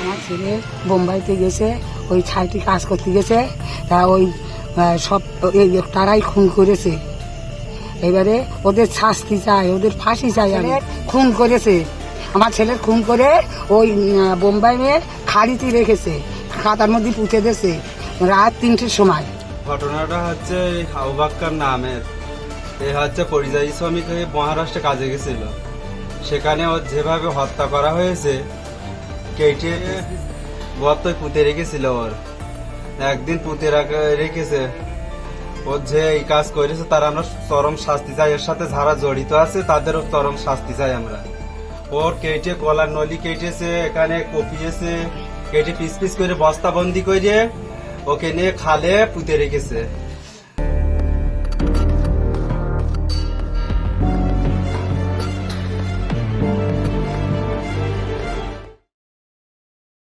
আমার ছেলে বোম্বাইতে গেছে ওই ছাইটি কাজ করতে গেছে তা ওই সব এই তারাই খুন করেছে। এবারে ওদের শাস্তি চাই ওদের ফাঁসি চাই আমি। খুন করেছে। আমার ছেলের খুন করে ওই বোম্বাই মেয়ের খাড়িতে রেখেছে খাতার মধ্যে পুঁতে দিয়েছে রাত তিনটের সময়। ঘটনাটা হচ্ছে আউবাক্কার নামের। এ হচ্ছে পরিযায়ী শ্রমিক হয়ে মহারাষ্ট্রে কাজে গেছিল। সেখানে ওর যেভাবে হত্যা করা হয়েছে, কেটে গর্তই পুঁতে রেখেছিল ওর। একদিন পুঁতে রাখা- রেখেছে। ওর যে এই কাজ করেছে, তার আমরা চরম শাস্তি চাই। এর সাথে যারা জড়িত আছে, তাদেরও চরম শাস্তি চাই আমরা। ওর কেটে গলার নলি কেটেছে, এখানে কপিয়েছে, কেটে পিস পিস করে বস্তাবন্দি করে ওকে নিয়ে খালে পুঁতে রেখেছে।